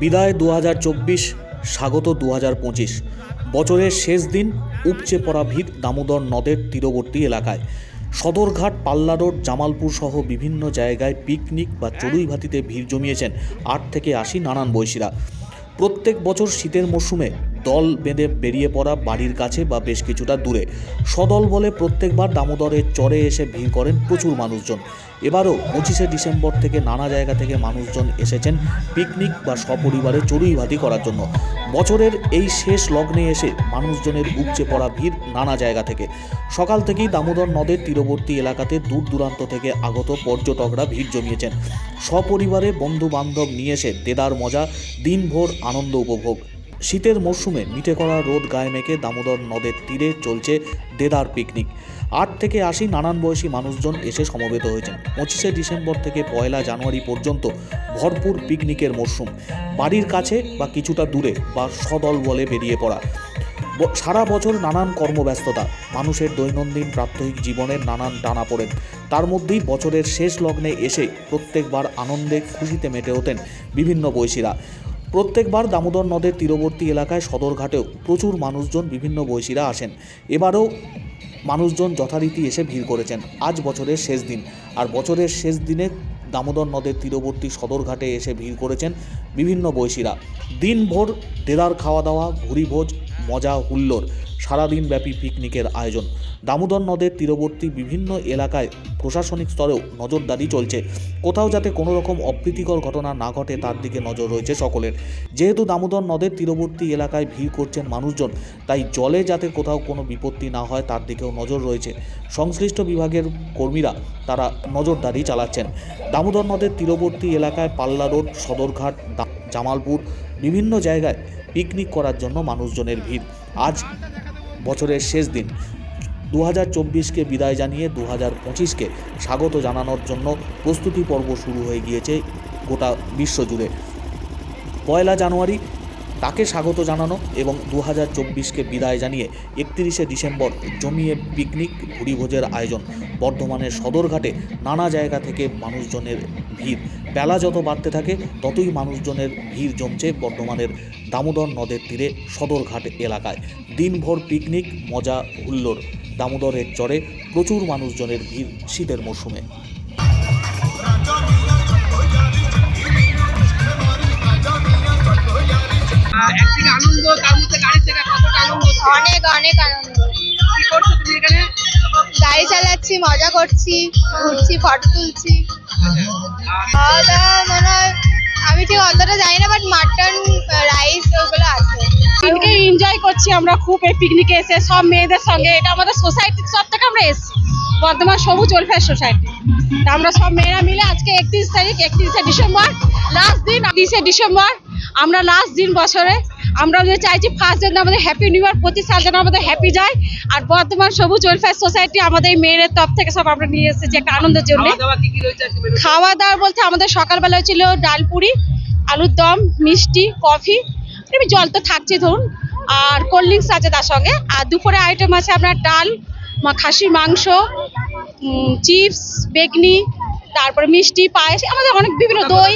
বিদায় দু হাজার চব্বিশ, স্বাগত দু হাজার পঁচিশ। বছরের শেষ দিন উপচে পড়া ভিড় দামোদর নদের তীরবর্তী এলাকায়। সদরঘাট, পাল্লা রোড, জামালপুর সহ বিভিন্ন জায়গায় পিকনিক বা চড়ুই ভাতিতে ভিড় জমিয়েছেন আট থেকে আশি নানান বয়সীরা। প্রত্যেক বছর শীতের মরশুমে দল বেঁধে বেরিয়ে পড়া বাড়ির কাছে বা বেশ কিছুটা দূরে। সদল বলে প্রত্যেকবার দামোদরের চরে এসে ভিড় করেন প্রচুর মানুষজন। এবারও পঁচিশে ডিসেম্বর থেকে নানা জায়গা থেকে মানুষজন এসেছেন পিকনিক বা সপরিবারে চড়ুইভাতি করার জন্য। বছরের এই শেষ লগ্নে এসে মানুষজনের উপচে পড়া ভিড় নানা জায়গা থেকে। সকাল থেকেই দামোদর নদের তীরবর্তী এলাকাতে দূর দূরান্ত থেকে আগত পর্যটকরা ভিড় জমিয়েছেন। সপরিবারে বন্ধু বান্ধব নিয়ে এসে দেদার মজা, দিনভর আনন্দ উপভোগ। শীতের মরশুমে মিঠে করা রোদ গায়ে মেখে দামোদর নদের তীরে চলছে দেদার পিকনিক। আট থেকে আশি নানান বয়সী মানুষজন এসে সমবেত হয়েছেন। পঁচিশে ডিসেম্বর থেকে পয়লা জানুয়ারি পর্যন্ত ভরপুর পিকনিকের মরশুম। বাড়ির কাছে বা কিছুটা দূরে বা সদল বলে বেরিয়ে পড়া। সারা বছর নানান কর্মব্যস্ততা। মানুষের দৈনন্দিন প্রাত্যহিক জীবনের নানান টানাপোড়েন তার মধ্যেই বছরের শেষ লগ্নে এসে প্রত্যেকবার আনন্দে খুশিতে মেতে ওঠেন বিভিন্ন বয়সীরা। প্রত্যেকবার দামোদর নদের তীরবর্তী এলাকায় সদরঘাটেও প্রচুর মানুষজন, বিভিন্ন বয়সীরা আসেন। এবারও মানুষজন যথারীতি এসে ভিড় করেছেন। আজ বছরের শেষ দিন। আর বছরের শেষ দিনে দামোদর নদের তীরবর্তী সদরঘাটে এসে ভিড় করেছেন বিভিন্ন বয়সীরা। দিনভর দেদার খাওয়া দাওয়া ভুরিভোজ মজা হুল্লোড়, সারাদিনব্যাপী পিকনিকের আয়োজন। দামোদর নদের তীরবর্তী বিভিন্ন এলাকায় প্রশাসনিক স্তরেও নজরদারি চলছে। কোথাও যাতে কোনো রকম অপ্রীতিকর ঘটনা না ঘটে, তার দিকে নজর রয়েছে সকলের। যেহেতু দামোদর নদের তীরবর্তী এলাকায় ভিড় করছেন মানুষজন, তাই জলে যাতে কোথাও কোনো বিপত্তি না হয়, তার দিকেও নজর রয়েছে। সংশ্লিষ্ট বিভাগের কর্মীরা তারা নজরদারি চালাচ্ছেন। দামোদর নদের তীরবর্তী এলাকায় পাল্লা রোড, সদরঘাট জামালপুর, বিভিন্ন জায়গায় পিকনিক করার জন্য মানুষজনের ভিড়। আজ বছরের শেষ দিন। দু হাজার চব্বিশকে বিদায় জানিয়ে দু হাজার পঁচিশকে স্বাগত জানানোর জন্য প্রস্তুতি পর্ব শুরু হয়ে গিয়েছে গোটা বিশ্বজুড়ে। পয়লা জানুয়ারি তাকে স্বাগত জানানো এবং দু হাজার চব্বিশকে বিদায় জানিয়ে একত্রিশে ডিসেম্বর জমিয়ে পিকনিক ভুরিভোজের আয়োজন। বর্ধমানের সদরঘাটে নানা জায়গা থেকে মানুষজনের ভিড়। বেলা যত বাড়তে থাকে, ততই মানুষজনের ভিড় জমছে বর্ধমানের দামোদর নদের তীরে সদরঘাট এলাকায়। দিনভর পিকনিক, মজা, হুল্লোড়। দামোদরের চরে প্রচুর মানুষজনের ভিড় শীতের মরশুমে। হচ্ছে? অনেক আনন্দ। গাড়ি চালাচ্ছি, মজা করছি, ঘুরছি ফটো তুলছি। খাওয়া দাওয়া মনে আমি ঠিক অতটা জানি না বাট মাটন রাইস ওগুলো আছে। দিনকে এনজয় করছি আমরা খুব, এই পিকনিকে এসে, সব মেয়েদের সঙ্গে। এটা আমাদের সোসাইটি সব থেকে আমরা এসেছি। বর্ধমান সবুজ ওয়েলফেয়ার সোসাইটি তা আমরা সব মেয়েরা মিলে আজকে একত্রিশ তারিখ, একত্রিশে ডিসেম্বর লাস্ট দিন তিরিশে ডিসেম্বর, আমরা লাস্ট দিন বছরে আমরা যে চাইছি ফার্স্ট যেন আমাদের হ্যাপি নিউ ইয়ার প্রতি সাল যেন আমাদের হ্যাপি যায়। আর বর্ধমান সবুজ ওয়েলফেয়ার সোসাইটি আমাদের এই মেয়েদের তরফ থেকে সব আমরা নিয়ে এসেছি একটা আনন্দের জন্য। খাওয়া দাওয়া বলতে আমাদের সকালবেলা ছিল ডাল পুরি আলুর দম মিষ্টি কফি এমনি জল তো থাকছে ধরুন। আর কোল্ড ড্রিঙ্কস আছে তার সঙ্গে। আর দুপুরে আইটেম আছে আপনার ডাল খাসির মাংস চিপস বেগনি তারপরে মিষ্টি পায়েস আমাদের অনেক বিভিন্ন দই।